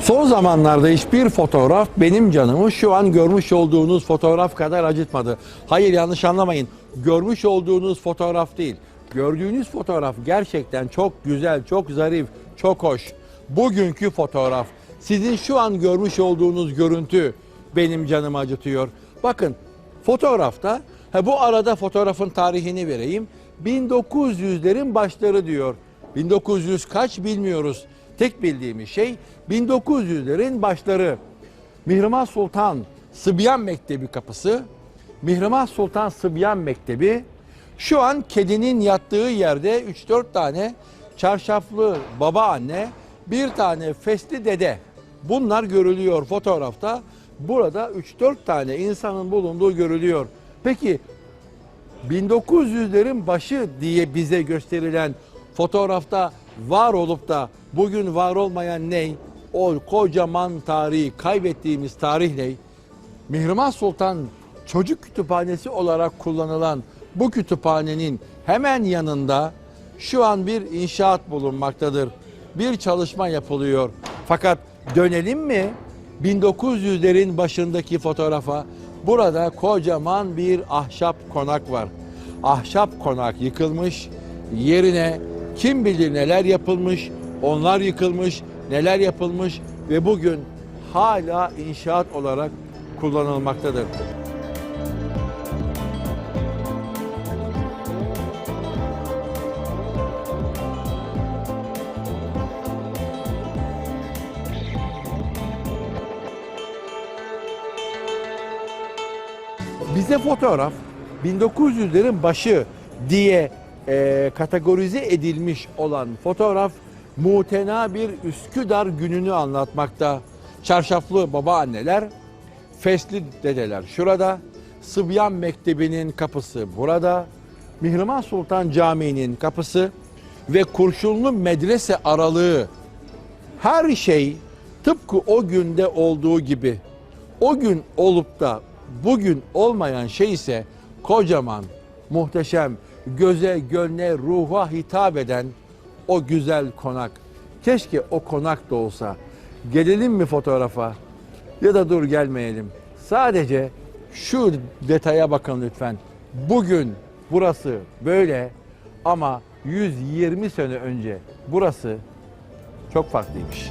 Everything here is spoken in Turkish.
Son zamanlarda hiçbir fotoğraf benim canımı şu an görmüş olduğunuz fotoğraf kadar acıtmadı. Hayır yanlış anlamayın. Görmüş olduğunuz fotoğraf değil. Gördüğünüz fotoğraf gerçekten çok güzel, çok zarif, çok hoş. Bugünkü fotoğraf, sizin şu an görmüş olduğunuz görüntü benim canımı acıtıyor. Bakın fotoğrafta, ha bu arada fotoğrafın tarihini vereyim. 1900'lerin başları diyor. 1900 kaç bilmiyoruz. Tek bildiğimiz şey 1900'lerin başları. Mihrimah Sultan Sıbyan Mektebi kapısı. Mihrimah Sultan Sıbyan Mektebi şu an kedinin yattığı yerde 3-4 tane çarşaflı babaanne, bir tane fesli dede. Bunlar görülüyor fotoğrafta. Burada 3-4 tane insanın bulunduğu görülüyor. Peki 1900'lerin başı diye bize gösterilen fotoğrafta var olup da bugün var olmayan ne? O kocaman tarihi, kaybettiğimiz tarih ne? Mihrimah Sultan Çocuk Kütüphanesi olarak kullanılan bu kütüphanenin hemen yanında şu an bir inşaat bulunmaktadır. Bir çalışma yapılıyor. Fakat dönelim mi 1900'lerin başındaki fotoğrafa? Burada kocaman bir ahşap konak var. Ahşap konak yıkılmış. Yerine kim bilir neler yapılmış. Onlar yıkılmış, neler yapılmış ve bugün hala inşaat olarak kullanılmaktadır. Bize fotoğraf 1900'lerin başı diye e, kategorize edilmiş olan fotoğraf mutena bir Üsküdar gününü anlatmakta. Çarşaflı babaanneler, fesli dedeler şurada, Sıbyan Mektebi'nin kapısı burada, Mihrimah Sultan Camii'nin kapısı ve Kurşunlu Medrese aralığı her şey tıpkı o günde olduğu gibi o gün olup da bugün olmayan şey ise kocaman, muhteşem, göze, gönle, ruha hitap eden o güzel konak. Keşke o konak da olsa. Gelelim mi fotoğrafa? Ya da dur gelmeyelim. Sadece şu detaya bakın lütfen. Bugün burası böyle ama 120 sene önce burası çok farklıymış.